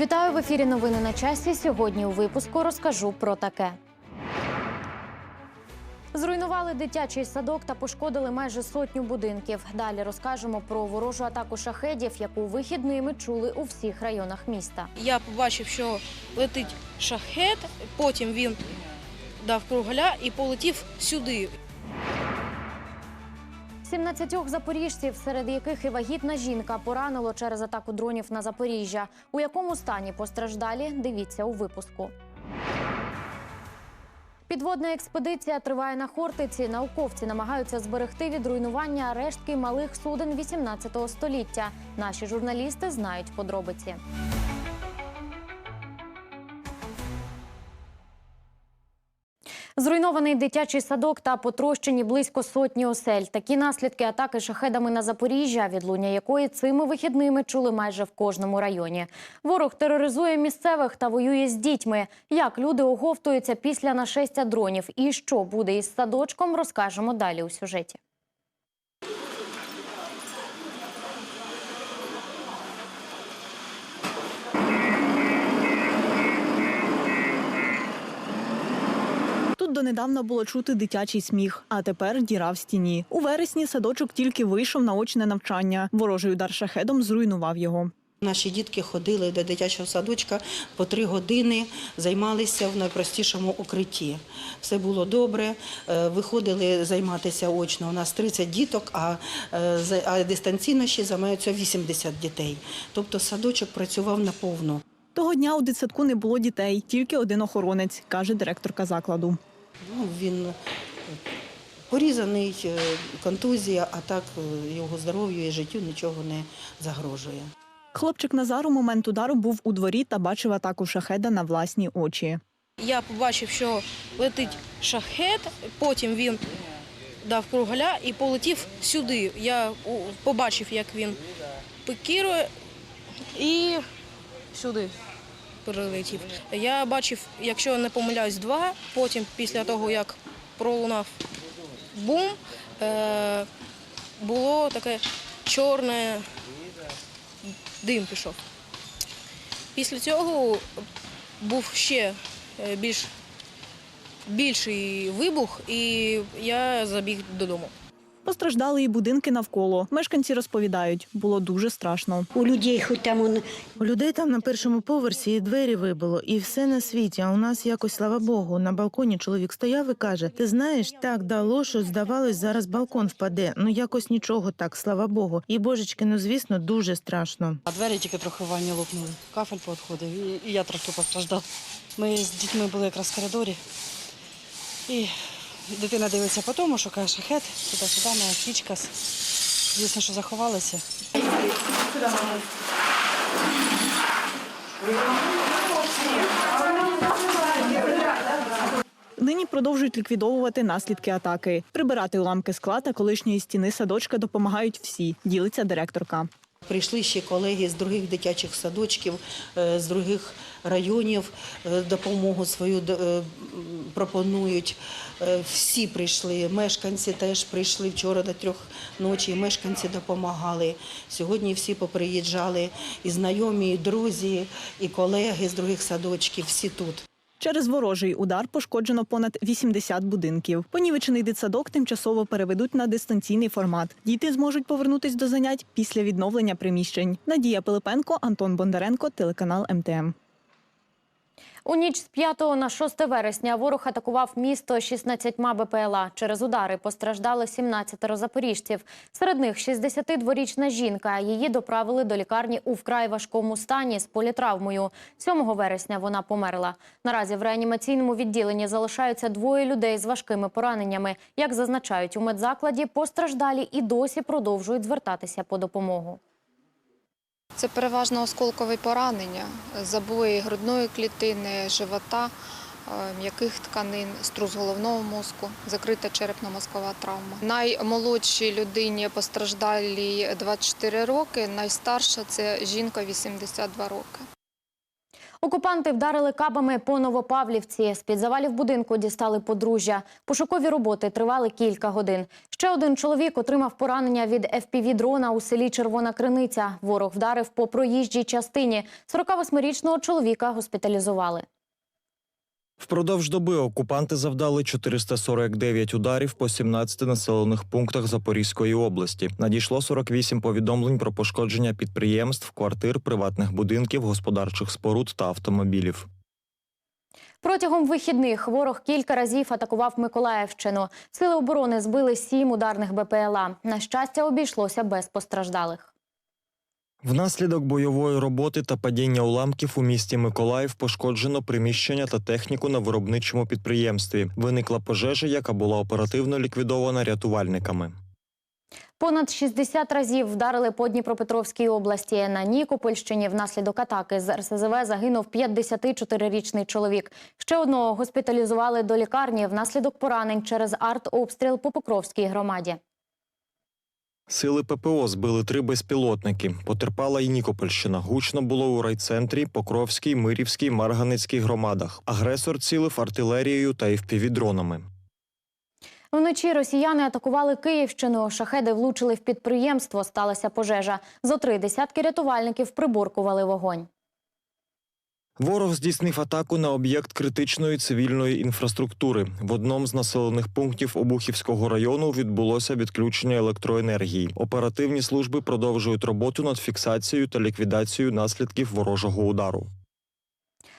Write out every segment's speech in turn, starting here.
Вітаю в ефірі. Новини на часі. Сьогодні у випуску розкажу про таке. Зруйнували дитячий садок та пошкодили майже сотню будинків. Далі розкажемо про ворожу атаку шахедів, яку вихідними чули у всіх районах міста. Я побачив, що летить шахет, потім він дав кругаля і полетів сюди. 17 запоріжців, серед яких і вагітна жінка, поранило через атаку дронів на Запоріжжя. У якому стані постраждалі? Дивіться у випуску. Підводна експедиція триває на Хортиці. Науковці намагаються зберегти від руйнування рештки малих суден 18 століття. Наші журналісти знають подробиці. Зруйнований дитячий садок та потрощені близько сотні осель. Такі наслідки атаки шахедами на Запоріжжя, відлуння якої цими вихідними чули майже в кожному районі. Ворог тероризує місцевих та воює з дітьми. Як люди оговтуються після нашестя дронів і що буде із садочком, розкажемо далі у сюжеті. Тут донедавна було чути дитячий сміх, а тепер діра в стіні. У вересні садочок тільки вийшов на очне навчання. Ворожий удар шахедом зруйнував його. Наші дітки ходили до дитячого садочка по три години, займалися в найпростішому укритті. Все було добре. е, Виходили займатися очно. У нас 30 діток, а, е, а дистанційно ще займаються 80 дітей. Тобто садочок працював наповну. Того дня у дитсадку не було дітей, тільки один охоронець, каже директорка закладу. Ну, він е, порізаний, е, контузія, а так е, його здоров'ю і життю нічого не загрожує. Хлопчик Назар у момент удару був у дворі та бачив атаку шахеда на власні очі. Я побачив, що летить шахет, потім він дав кругаля і полетів сюди. Я побачив, як він пикірує і сюди прилетів. Я бачив, якщо не помиляюсь, два. Потім, після того, як пролунав бум, е, було таке чорне дим пішов. Після цього був ще е, більш більший вибух, і я забіг додому. Постраждали і будинки навколо. Мешканці розповідають, було дуже страшно. У людей хоч там он У людей там на першому поверсі і двері вибило, і все на світі. А у нас якось, слава Богу, на балконі чоловік стояв і каже: Ти знаєш, так дало, що здавалось, зараз балкон впаде. Ну якось нічого так, слава Богу. І божечки, ну звісно, дуже страшно. А двері тільки трохи в ванні лопнули. Кафель поотходив, і, і я трохи постраждав. Ми з дітьми були якраз в коридорі. І дитина дивиться по тому, каже шахет, туди-сюди, на пічка. Звісно, що заховалися. Нині продовжують ліквідовувати наслідки атаки. Прибирати уламки скла та колишньої стіни садочка допомагають всі, ділиться директорка. Прийшли ще колеги з других дитячих садочків, е, з других районів е, допомогу свою е, пропонують. Всі прийшли, мешканці теж прийшли вчора до трьох ночі. Мешканці допомагали. Сьогодні всі поприїжджали і знайомі, і друзі, і колеги з других садочків. Всі тут. Через ворожий удар пошкоджено понад 80 будинків. Понівечений дитсадок тимчасово переведуть на дистанційний формат. Діти зможуть повернутись до занять після відновлення приміщень. Надія Пилипенко, Антон Бондаренко, телеканал МТМ. У ніч з 5 на 6 вересня ворог атакував місто 16 БПЛА. Через удари постраждали 17 запоріжців. Серед них 62-річна жінка. Її доправили до лікарні у вкрай важкому стані з політравмою. 7 вересня вона померла. Наразі в реанімаційному відділенні залишаються двоє людей з важкими пораненнями. Як зазначають у медзакладі, постраждалі і досі продовжують звертатися по допомогу. Це переважно осколкові поранення, забої грудної клітини, живота, е, м'яких тканин, струс головного мозку, закрита черепно-мозкова травма. Наймолодшій людині постраждалій 24 роки, найстарша це жінка 82 роки. Окупанти вдарили кабами по Новопавлівці. З-під завалів будинку дістали подружжя. Пошукові роботи тривали кілька годин. Ще один чоловік отримав поранення від FPV-дрона у селі Червона Криниця. Ворог вдарив по проїжджій частині. 48-річного чоловіка госпіталізували. Впродовж доби окупанти завдали 449 ударів по 17 населених пунктах Запорізької області. Надійшло 48 повідомлень про пошкодження підприємств, квартир, приватних будинків, господарчих споруд та автомобілів. Протягом вихідних ворог кілька разів атакував Миколаївщину. Сили оборони збили сім ударних БПЛА. На щастя, обійшлося без постраждалих. Внаслідок бойової роботи та падіння уламків у місті Миколаїв пошкоджено приміщення та техніку на виробничому підприємстві. Виникла пожежа, яка була оперативно ліквідована рятувальниками. Понад 60 разів вдарили по Дніпропетровській області. На Нікопольщині внаслідок атаки з РСЗВ загинув 54-річний чоловік. Ще одного госпіталізували до лікарні внаслідок поранень через артобстріл по Покровській громаді. Сили ППО збили три безпілотники. Потерпала і Нікопольщина. Гучно було у райцентрі, Покровській, Мирівській, Марганецькій громадах. Агресор цілив артилерією та ФПВ-дронами. Вночі росіяни атакували Київщину. Шахеди влучили в підприємство. Сталася пожежа. Зо три десятки рятувальників приборкували вогонь. Ворог здійснив атаку на об'єкт критичної цивільної інфраструктури. В одному з населених пунктів Обухівського району відбулося відключення електроенергії. Оперативні служби продовжують роботу над фіксацією та ліквідацією наслідків ворожого удару.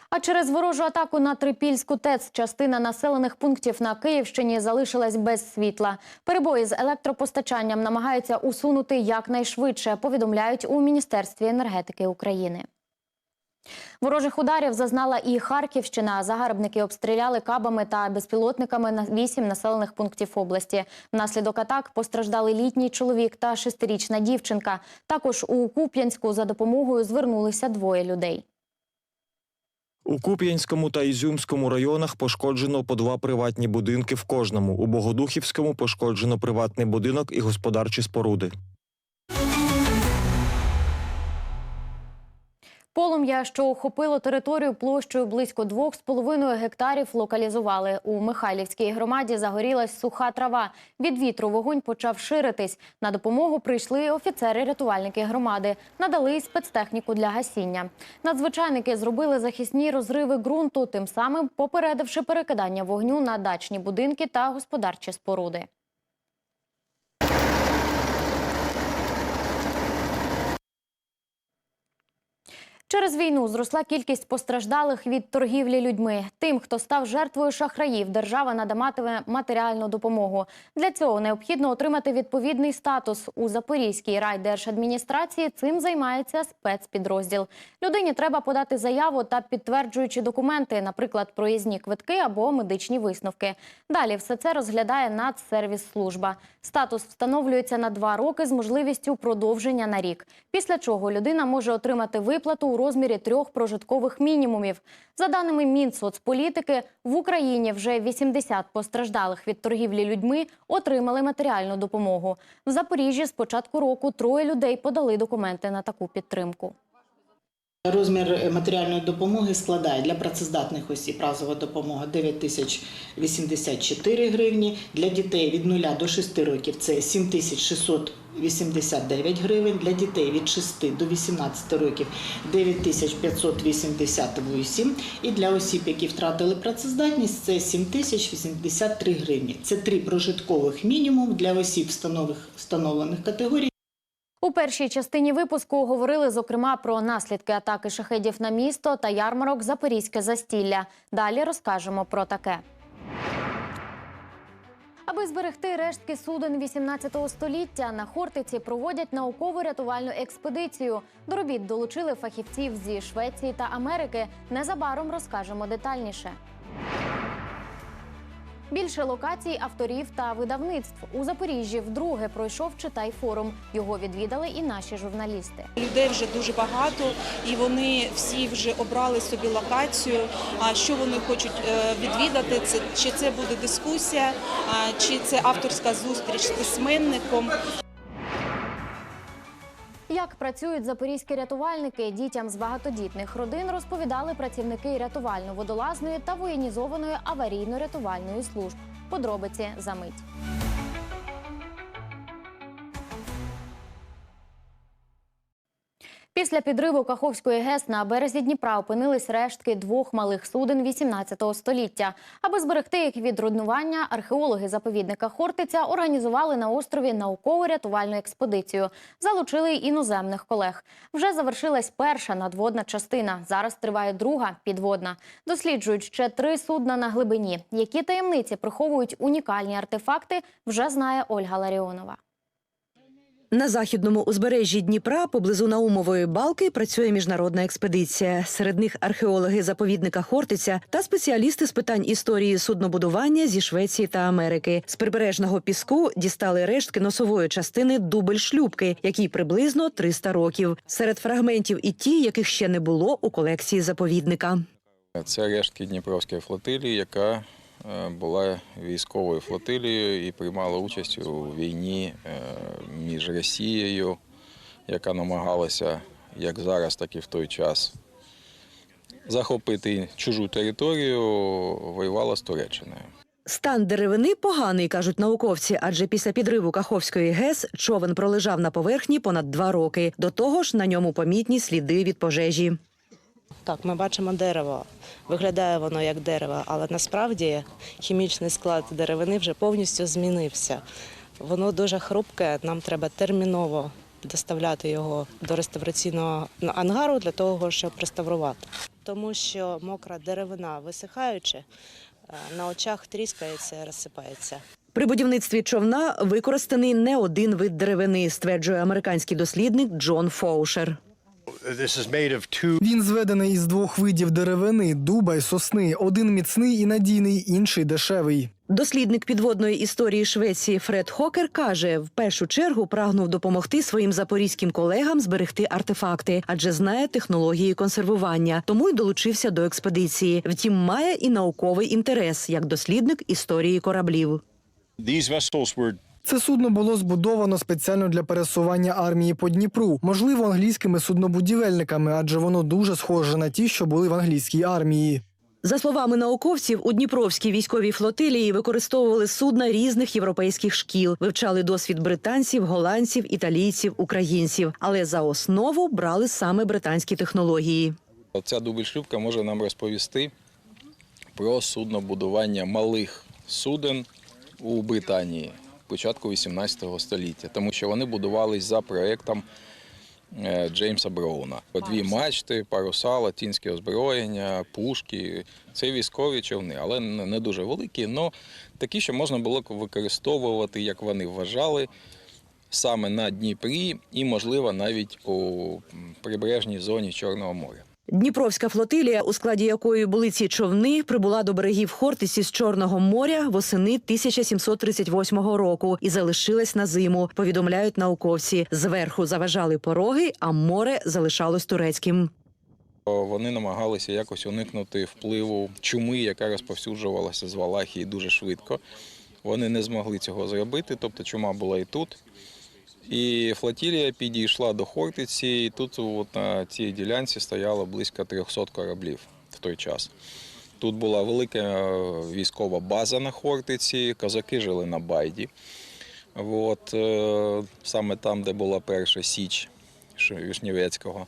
А через ворожу атаку на Трипільську ТЕЦ частина населених пунктів на Київщині залишилась без світла. Перебої з електропостачанням намагаються усунути якнайшвидше, повідомляють у Міністерстві енергетики України. Ворожих ударів зазнала і Харківщина. Загарбники обстріляли кабами та безпілотниками на вісім населених пунктів області. Внаслідок атак постраждали літній чоловік та шестирічна дівчинка. Також у Куп'янську за допомогою звернулися двоє людей. У Куп'янському та Ізюмському районах пошкоджено по два приватні будинки в кожному. У Богодухівському пошкоджено приватний будинок і господарчі споруди. Полум'я, що охопило територію площею близько 2,5 гектарів, локалізували. У Михайлівській громаді загорілась суха трава. Від вітру вогонь почав ширитись. На допомогу прийшли офіцери-рятувальники громади. Надали спецтехніку для гасіння. Надзвичайники зробили захисні розриви ґрунту, тим самим попередивши перекидання вогню на дачні будинки та господарчі споруди. Через війну зросла кількість постраждалих від торгівлі людьми. Тим, хто став жертвою шахраїв, держава надаматиме матеріальну допомогу. Для цього необхідно отримати відповідний статус. У Запорізькій райдержадміністрації цим займається спецпідрозділ. Людині треба подати заяву та підтверджуючі документи, наприклад, проїзні квитки або медичні висновки. Далі все це розглядає Нацсервіс-служба. Статус встановлюється на два роки з можливістю продовження на рік. Після чого людина може отримати виплату у розмірі трьох прожиткових мінімумів. За даними Мінсоцполітики, в Україні вже 80 постраждалих від торгівлі людьми отримали матеріальну допомогу. В Запоріжжі з початку року троє людей подали документи на таку підтримку. Розмір матеріальної допомоги складає для працездатних осіб разова допомога 9 тисяч 84 гривні, для дітей від 0 до 6 років це 7 тисяч 689 гривень, для дітей від 6 до 18 років 9 тисяч 588 і для осіб, які втратили працездатність, це 7 тисяч 83 гривні. Це три прожиткових мінімум для осіб встановлених категорій. У першій частині випуску говорили зокрема про наслідки атаки шахедів на місто та ярмарок Запорізьке застілля. Далі розкажемо про таке. Аби зберегти рештки суден 18 століття, на Хортиці проводять науково-рятувальну експедицію. До робіт долучили фахівців зі Швеції та Америки. Незабаром розкажемо детальніше. Більше локацій, авторів та видавництв у Запоріжжі вдруге пройшов читай форум. Його відвідали і наші журналісти. Людей вже дуже багато, і вони всі вже обрали собі локацію. А що вони хочуть е, відвідати? Це чи це буде дискусія, чи це авторська зустріч з письменником. Як працюють запорізькі рятувальники, дітям з багатодітних родин розповідали працівники рятувально-водолазної та воєнізованої аварійно-рятувальної служб. Подробиці за мить. Після підриву Каховської ГЕС на березі Дніпра опинились рештки двох малих суден 18 століття. Аби зберегти їх від руйнування, археологи заповідника Хортиця організували на острові науково-рятувальну експедицію. Залучили й іноземних колег. Вже завершилась перша надводна частина. Зараз триває друга підводна. Досліджують ще три судна на глибині. Які таємниці приховують унікальні артефакти, вже знає Ольга Ларіонова. На західному узбережжі Дніпра поблизу Наумової балки працює міжнародна експедиція. Серед них археологи заповідника Хортиця та спеціалісти з питань історії суднобудування зі Швеції та Америки. З прибережного піску дістали рештки носової частини дубль шлюбки, якій приблизно 300 років. Серед фрагментів і ті, яких ще не було у колекції заповідника. Це рештки Дніпровської флотилії, яка була військовою флотилією і приймала участь у війні е, між Росією, яка намагалася як зараз, так і в той час захопити чужу територію, воювала з Туреччиною. Стан деревини поганий, кажуть науковці, адже після підриву Каховської ГЕС човен пролежав на поверхні понад два роки. До того ж, на ньому помітні сліди від пожежі. Так, ми бачимо дерево. Виглядає воно як дерево, але насправді хімічний склад деревини вже повністю змінився. Воно дуже хрупке, нам треба терміново доставляти його до реставраційного ангару для того, щоб реставрувати. Тому що мокра деревина висихаючи, е, на очах тріскається розсипається. При будівництві човна використаний не один вид деревини, стверджує американський дослідник Джон Фоушер. Він зведений із двох видів деревини дуба й сосни. Один міцний і надійний, інший дешевий. Дослідник підводної історії Швеції Фред Хокер каже, в першу чергу прагнув допомогти своїм запорізьким колегам зберегти артефакти, адже знає технології консервування, тому й долучився до експедиції. Втім, має і науковий інтерес як дослідник історії кораблів. Це судно було збудовано спеціально для пересування армії по Дніпру, можливо, англійськими суднобудівельниками, адже воно дуже схоже на ті, що були в англійській армії. За словами науковців, у Дніпровській військовій флотилії використовували судна різних європейських шкіл, вивчали досвід британців, голландців, італійців, українців, але за основу брали саме британські технології. Ця дубль-шлюпка може нам розповісти про суднобудування малих суден у Британії початку 18 століття, тому що вони будувались за проектом е, Джеймса Броуна. Дві мачти, паруса, латинське озброєння, пушки. Це військові човни, але не не дуже великі, але такі, що можна було використовувати, як вони вважали, саме на Дніпрі і, можливо, навіть у прибережній зоні Чорного моря. Дніпровська флотилія, у складі якої були ці човни, прибула до берегів Хортиці з Чорного моря восени 1738 року і залишилась на зиму. Повідомляють науковці. Зверху заважали пороги, а море залишалось турецьким. Вони намагалися якось уникнути впливу чуми, яка розповсюджувалася з Валахії дуже швидко. Вони не змогли цього зробити, тобто чума була і тут. І флотилія підійшла до Хортиці, і тут от на цій ділянці стояло близько 300 кораблів в той час. Тут була велика е, військова база на Хортиці, козаки жили на Байді. От, е, саме там, де була перша Січ Вишнівецького.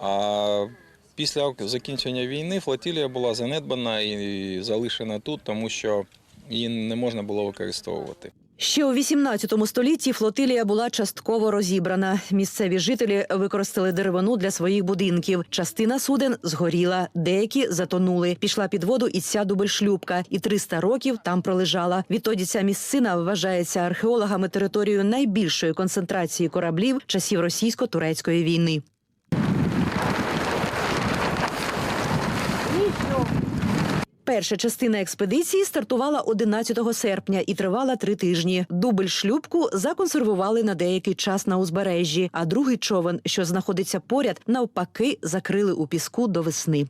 А після закінчення війни флотилія була занедбана і залишена тут, тому що її не можна було використовувати. Ще у 18 столітті флотилія була частково розібрана. Місцеві жителі використали деревину для своїх будинків. Частина суден згоріла, деякі затонули. Пішла під воду і ця дубль-шлюпка, і 300 років там пролежала. Відтоді ця місцина вважається археологами територією найбільшої концентрації кораблів часів російсько-турецької війни. Перша частина експедиції стартувала 11 серпня і тривала три тижні. Дубль шлюбку законсервували на деякий час на узбережжі, а другий човен, що знаходиться поряд, навпаки, закрили у піску до весни.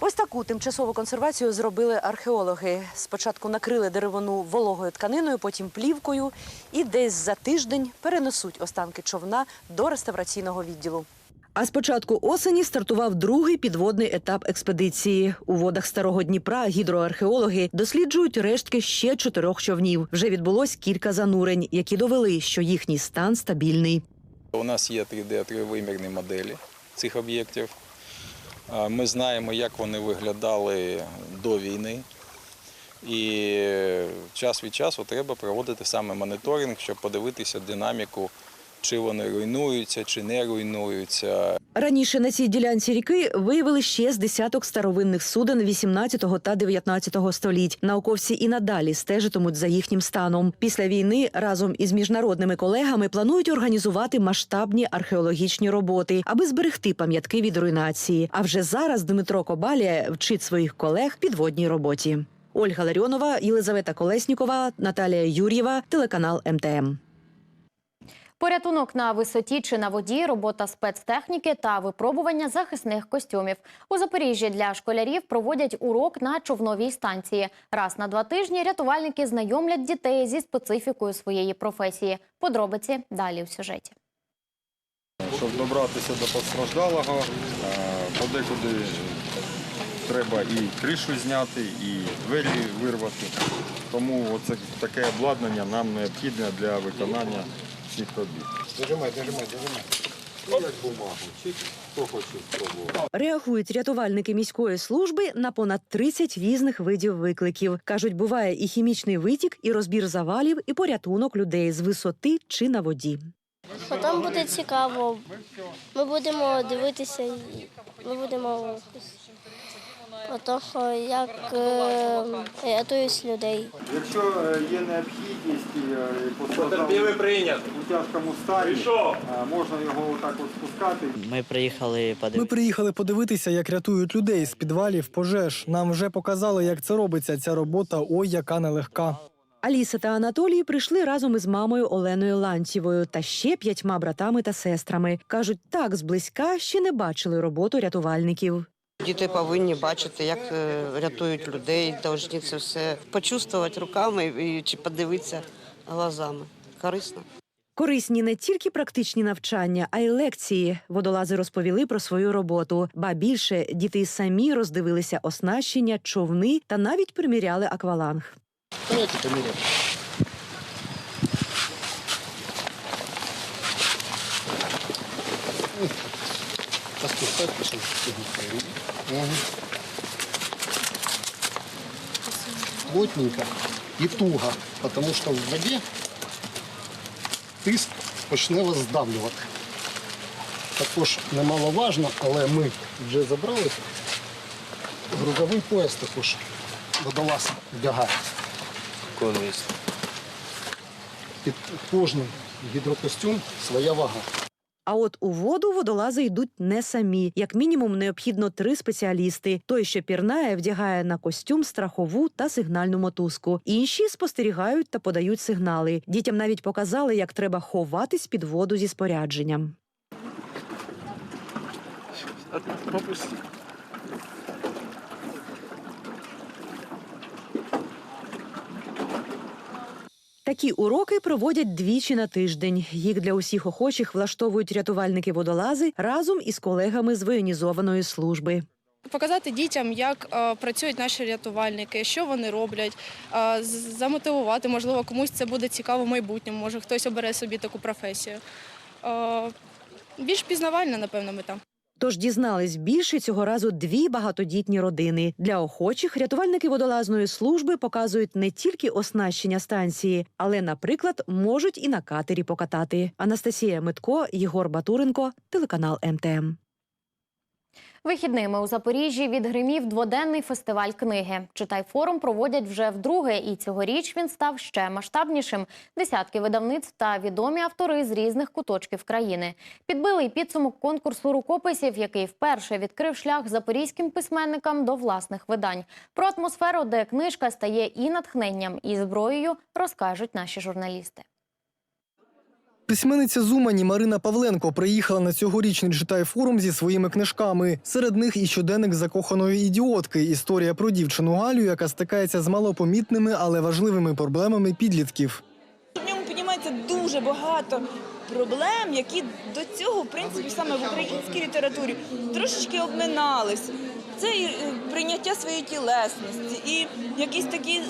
Ось таку тимчасову консервацію зробили археологи. Спочатку накрили деревину вологою тканиною, потім плівкою, і десь за тиждень перенесуть останки човна до реставраційного відділу. А з початку осені стартував другий підводний етап експедиції. У водах старого Дніпра гідроархеологи досліджують рештки ще чотирьох човнів. Вже відбулось кілька занурень, які довели, що їхній стан стабільний. У нас є 3D тривимірні моделі цих об'єктів. Ми знаємо, як вони виглядали до війни. І час від часу треба проводити саме моніторинг, щоб подивитися динаміку, чи вони руйнуються, чи не руйнуються. Раніше на цій ділянці ріки виявили ще з десяток старовинних суден 18 та 19 століть. Науковці і надалі стежитимуть за їхнім станом. Після війни разом із міжнародними колегами планують організувати масштабні археологічні роботи, аби зберегти пам'ятки від руйнації. А вже зараз Дмитро Кобалія вчить своїх колег підводній роботі. Ольга Ларіонова, Єлизавета Колеснікова, Наталія Юр'єва, телеканал МТМ. Порятунок на висоті чи на воді, робота спецтехніки та випробування захисних костюмів. У Запоріжжі для школярів проводять урок на човновій станції. Раз на два тижні рятувальники знайомлять дітей зі специфікою своєї професії. Подробиці далі в сюжеті. Щоб добратися до постраждалого, е, подекуди треба і кришу зняти, і двері вирвати. Тому оце таке обладнання нам необхідне для виконання цих робіт. Дожимай, дожимай, дожимай. Як бумагу, чи хто хоче спробувати. Реагують рятувальники міської служби на понад 30 різних видів викликів. кажуть, буває і хімічний витік, і розбір завалів, і порятунок людей з висоти чи на воді. Потім буде цікаво. Ми будемо дивитися, ми будемо того, як е, рятують людей. Якщо е, є необхідність і постраждалий у тяжкому стані, е, можна його отак от спускати. Ми приїхали Ми приїхали подивитися, як рятують людей з підвалів, пожеж. Нам вже показали, як це робиться. Ця робота ой, яка нелегка. Аліса та Анатолій прийшли разом із мамою Оленою Ланцівою та ще п'ятьма братами та сестрами. кажуть, так зблизька ще не бачили роботу рятувальників. Діти повинні бачити, як е, рятують людей, повинні це все почувствувати руками чи подивитися глазами. Корисно. Корисні не тільки практичні навчання, а й лекції. Водолази розповіли про свою роботу. Ба більше діти самі роздивилися оснащення, човни та навіть приміряли акваланг. Плотненько і туго, тому що в воді тиск почне вас здавлювати. Також немаловажно, але ми вже забрали. Грузовий пояс також водолаз вдягає. Під кожний гідрокостюм своя вага. А от у воду водолази йдуть не самі. Як мінімум, необхідно три спеціалісти. Той, що пірнає, вдягає на костюм страхову та сигнальну мотузку. Інші спостерігають та подають сигнали. Дітям навіть показали, як треба ховатись під воду зі спорядженням. Такі уроки проводять двічі на тиждень. Їх для усіх охочих влаштовують рятувальники-водолази разом із колегами з воєнізованої служби. Показати дітям, як е, працюють наші рятувальники, що вони роблять, е, замотивувати, можливо, комусь це буде цікаво в майбутньому, може хтось обере собі таку професію. Е, більш пізнавальна, напевно, мета. Тож дізнались більше цього разу дві багатодітні родини. Для охочих рятувальники водолазної служби показують не тільки оснащення станції, але, наприклад, можуть і на катері покатати. Анастасія Митко, Єгор Батуренко, телеканал МТМ. Вихідними у Запоріжжі відгримів дводенний фестиваль книги. Читай форум проводять вже вдруге, і цьогоріч він став ще масштабнішим. Десятки видавництв та відомі автори з різних куточків країни підбили підсумок конкурсу рукописів, який вперше відкрив шлях запорізьким письменникам до власних видань. Про атмосферу, де книжка стає і натхненням, і зброєю, розкажуть наші журналісти. Письменниця з Умані Марина Павленко приїхала на цьогорічний читай форум зі своїми книжками. Серед них і щоденник закоханої ідіотки. Історія про дівчину Галю, яка стикається з малопомітними, але важливими проблемами підлітків. В ньому піднімається дуже багато проблем, які до цього, в принципі, саме в українській літературі трошечки обминались. Це і е, прийняття своєї тілесності, і якісь такі е,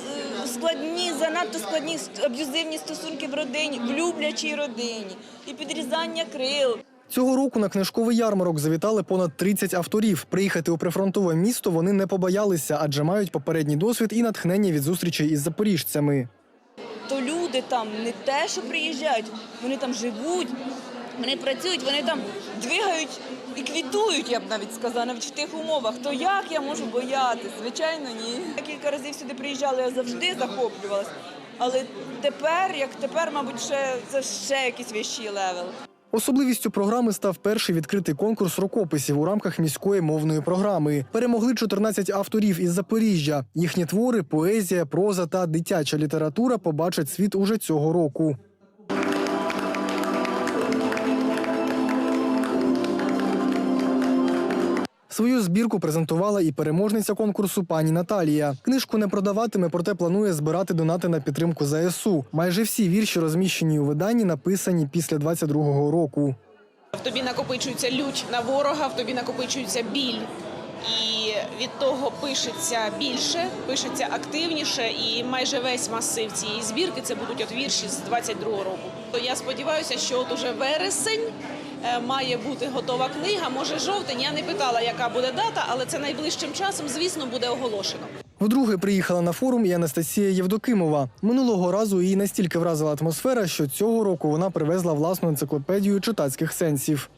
складні, занадто складні аб'юзивні стосунки в родині, в люблячій родині, і підрізання крил. Цього року на книжковий ярмарок завітали понад 30 авторів. Приїхати у прифронтове місто вони не побоялися, адже мають попередній досвід і натхнення від зустрічей із запоріжцями. то люди там не те, що приїжджають, вони там живуть, вони працюють, вони там двигають і квітують, я б навіть сказала, в тих умовах. То як я можу боятись? Звичайно, ні. Кілька разів сюди приїжджала, я завжди захоплювалась. Але тепер, як тепер, мабуть, ще це ще якийсь вищий левел. Особливістю програми став перший відкритий конкурс рукописів у рамках міської мовної програми. Перемогли 14 авторів із Запоріжжя. Їхні твори, поезія, проза та дитяча література побачать світ уже цього року. Свою збірку презентувала і переможниця конкурсу пані Наталія. Книжку не продаватиме, проте планує збирати донати на підтримку ЗСУ. Майже всі вірші, розміщені у виданні, написані після 22-го року. В тобі накопичується лють на ворога, в тобі накопичується біль. І від того пишеться більше, пишеться активніше, і майже весь масив цієї збірки це будуть от вірші з 22-го року. То я сподіваюся, що от уже вересень має бути готова книга. Може, жовтень. Я не питала, яка буде дата, але це найближчим часом, звісно, буде оголошено. Вдруге приїхала на форум і Анастасія Євдокимова. Минулого разу її настільки вразила атмосфера, що цього року вона привезла власну енциклопедію читацьких сенсів.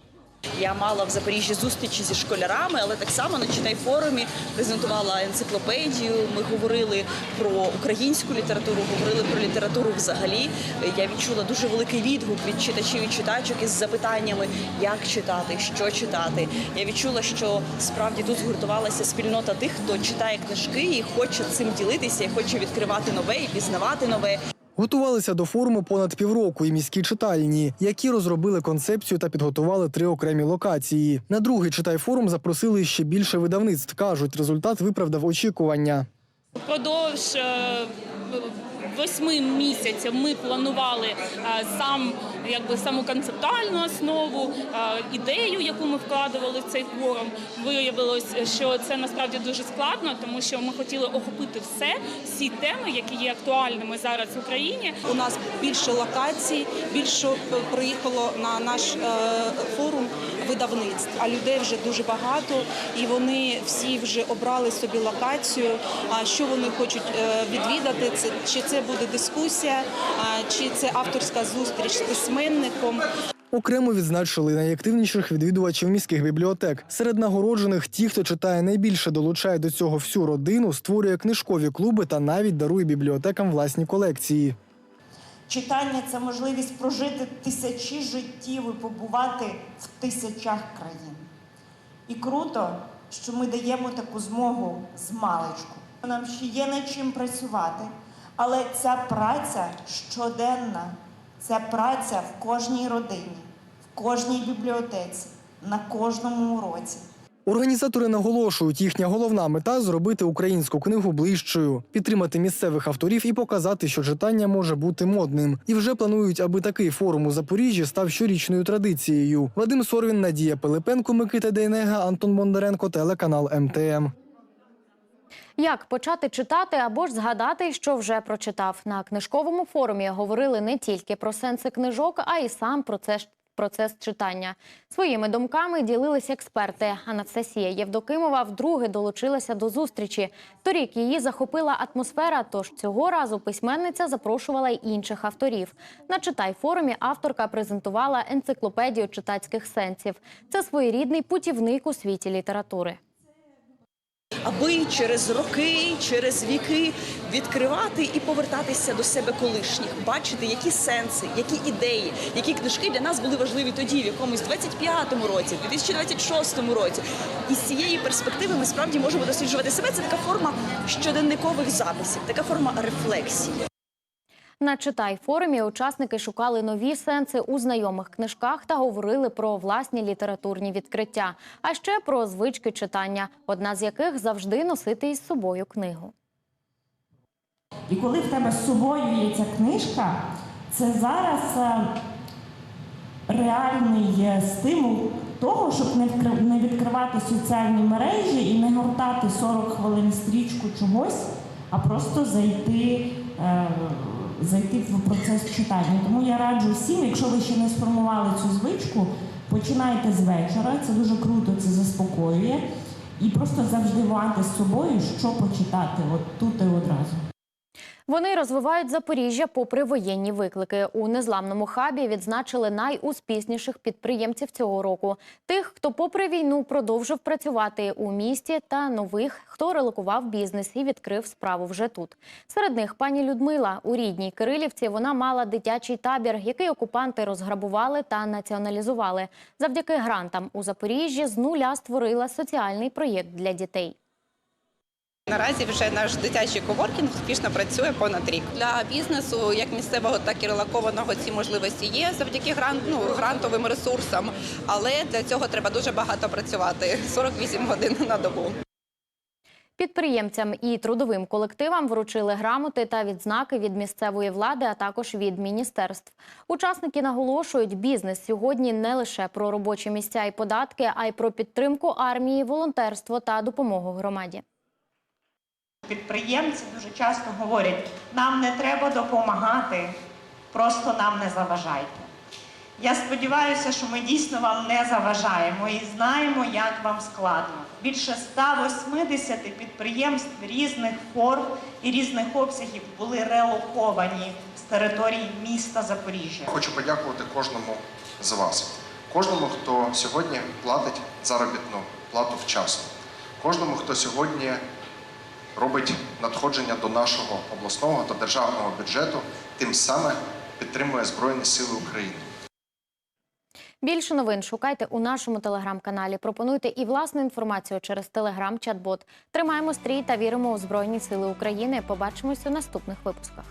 Я мала в Запоріжжі зустрічі зі школярами, але так само на читай форумі презентувала енциклопедію. Ми говорили про українську літературу, говорили про літературу взагалі. Я відчула дуже великий відгук від читачів і читачок із запитаннями, як читати, що читати. Я відчула, що справді тут згуртувалася спільнота тих, хто читає книжки і хоче цим ділитися, і хоче відкривати нове і пізнавати нове. Готувалися до форуму понад півроку і міські читальні, які розробили концепцію та підготували три окремі локації. На другий читай форум запросили ще більше видавництв. кажуть, результат виправдав очікування. Впродовж е, восьми місяців ми планували е, сам якби саму концептуальну основу, е, ідею, яку ми вкладували в цей форум. Виявилось, що це насправді дуже складно, тому що ми хотіли охопити все, всі теми, які є актуальними зараз в Україні. У нас більше локацій, більше е, приїхало на наш форум видавництв, а людей вже дуже багато, і вони всі вже обрали собі локацію. А що вони хочуть відвідати? Це чи це буде дискусія, чи це авторська зустріч з письменником. Окремо відзначили найактивніших відвідувачів міських бібліотек. Серед нагороджених ті, хто читає найбільше, долучає до цього всю родину, створює книжкові клуби та навіть дарує бібліотекам власні колекції. Читання це можливість прожити тисячі життів і побувати в тисячах країн. І круто, що ми даємо таку змогу з маличку. Нам ще є над чим працювати, але ця праця щоденна, ця праця в кожній родині, в кожній бібліотеці, на кожному уроці. Організатори наголошують, їхня головна мета зробити українську книгу ближчою, підтримати місцевих авторів і показати, що читання може бути модним. І вже планують, аби такий форум у Запоріжжі став щорічною традицією. Вадим Сорвін, Надія Пилипенко, Микита Дейнега, Антон Бондаренко, телеканал МТМ. Як почати читати або ж згадати, що вже прочитав на книжковому форумі. Говорили не тільки про сенси книжок, а й сам процес. Процес читання своїми думками ділились експерти. Анастасія Євдокимова вдруге долучилася до зустрічі. Торік її захопила атмосфера. Тож цього разу письменниця запрошувала й інших авторів. На читай форумі авторка презентувала енциклопедію читацьких сенсів. Це своєрідний путівник у світі літератури. Аби через роки, через віки відкривати і повертатися до себе колишніх, бачити, які сенси, які ідеї, які книжки для нас були важливі тоді, в якомусь 25-му році, в 2026 році. І з цієї перспективи ми справді можемо досліджувати себе. Це така форма щоденникових записів, така форма рефлексії. На читай форумі учасники шукали нові сенси у знайомих книжках та говорили про власні літературні відкриття, а ще про звички читання, одна з яких завжди носити із собою книгу. І коли в тебе з собою є ця книжка, це зараз е, реальний е, стимул того, щоб не відкривати соціальні мережі і не гортати 40 хвилин стрічку чогось, а просто зайти, е, зайти в процес читання. Тому я раджу всім, якщо ви ще не сформували цю звичку, починайте з вечора. Це дуже круто, це заспокоює. І просто завжди вати з собою, що почитати от тут і одразу. Вони розвивають Запоріжжя попри воєнні виклики. У незламному хабі відзначили найуспішніших підприємців цього року: тих, хто, попри війну, продовжив працювати у місті, та нових, хто релокував бізнес і відкрив справу вже тут. Серед них пані Людмила у рідній Кирилівці. Вона мала дитячий табір, який окупанти розграбували та націоналізували. Завдяки грантам у Запоріжжі з нуля створила соціальний проєкт для дітей. Наразі вже наш дитячий коворкінг успішно працює понад рік. Для бізнесу, як місцевого, так і релокованого, ці можливості є завдяки грант, ну, грантовим ресурсам. Але для цього треба дуже багато працювати 48 годин на добу. Підприємцям і трудовим колективам вручили грамоти та відзнаки від місцевої влади, а також від міністерств. Учасники наголошують, бізнес сьогодні не лише про робочі місця і податки, а й про підтримку армії, волонтерство та допомогу громаді. Підприємці дуже часто говорять, нам не треба допомагати, просто нам не заважайте. Я сподіваюся, що ми дійсно вам не заважаємо і знаємо, як вам складно. Більше 180 підприємств різних форм і різних обсягів були релоковані з території міста Запоріжжя. Хочу подякувати кожному з вас, кожному, хто сьогодні платить заробітну плату вчасно, кожному, хто сьогодні робить надходження до нашого обласного та державного бюджету, тим саме підтримує Збройні Сили України. Більше новин шукайте у нашому телеграм-каналі. Пропонуйте і власну інформацію через телеграм-чат-бот. Тримаємо стрій та віримо у Збройні Сили України. Побачимось у наступних випусках.